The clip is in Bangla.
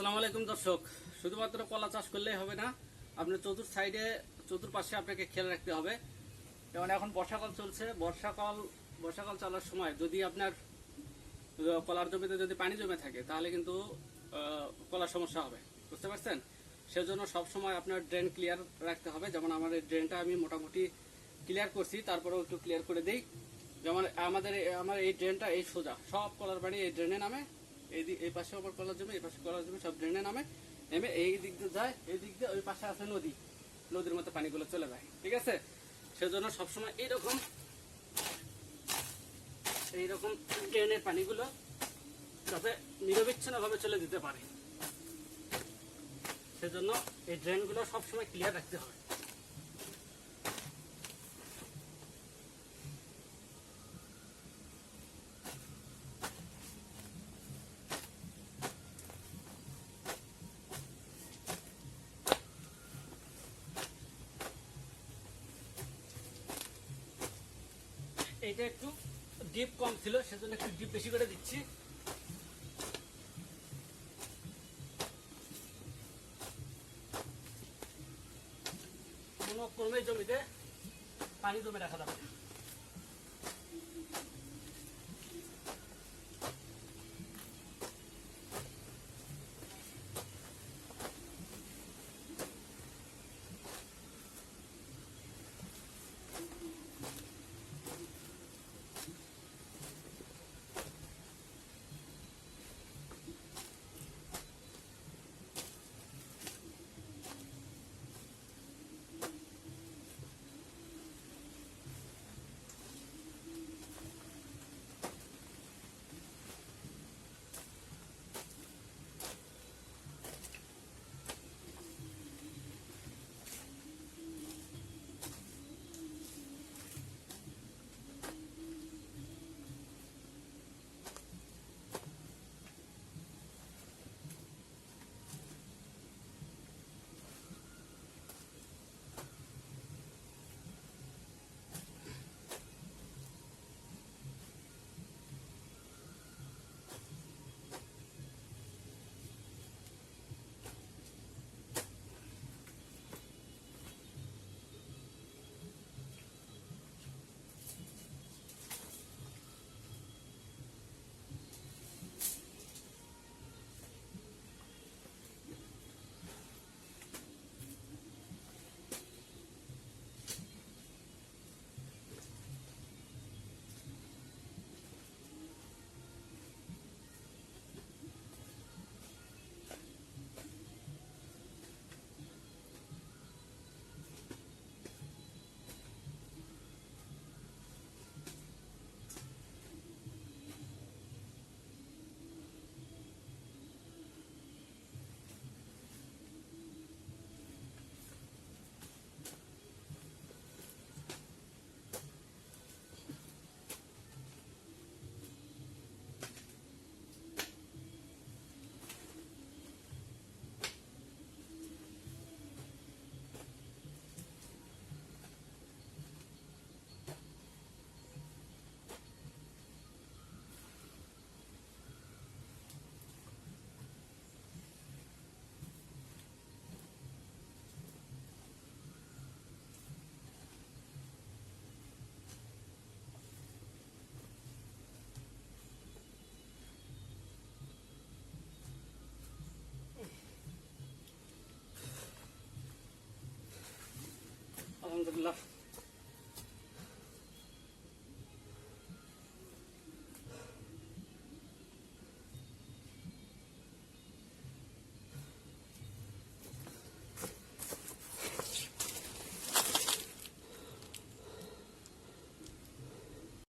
আসসালামু আলাইকুম দর্শক। শুধুমাত্র কলা চাষ করলেই হবে না আপনার চতুর সাইডে চতুর্পাশে আপনাকে খেয়াল রাখতে হবে। যেমন এখন বর্ষাকাল চলছে, বর্ষাকাল বর্ষাকাল চলার সময় যদি আপনার কলার জমিতে যদি পানি জমে থাকে, তাহলে কিন্তু কলার সমস্যা হবে। বুঝতে পারছেন? সেজন্য সবসময় আপনার ড্রেন ক্লিয়ার রাখতে হবে। যেমন আমার এই ড্রেনটা আমি মোটামুটি ক্লিয়ার করছি, তারপরেও একটু ক্লিয়ার করে দিই। যেমন আমাদের আমার এই ড্রেনটা এই সোজা। সব কলার বাড়ি এই ড্রেনে নামে। এই এই পাশে আবার কলার জমি, এই পাশে জমি, সব ড্রেনে নামে এই দিক দিয়ে যায়, এই দিক দিয়ে ওই পাশে আছে নদী। নদীর মধ্যে পানিগুলো চলে যায়, ঠিক আছে? সেজন্য সবসময় এইরকম এইরকম ড্রেনের পানিগুলো যাতে নিরবিচ্ছিন্নভাবে চলে দিতে পারে। সেজন্য এই ড্রেনগুলো সবসময় ক্লিয়ার রাখতে হবে এইটা একটু ডিপ কম ছিল, সেজন্য একটু ডিপ বেশি করে দিচ্ছি। কোনো কমে জমিতে পানি জমে রাখা যাবে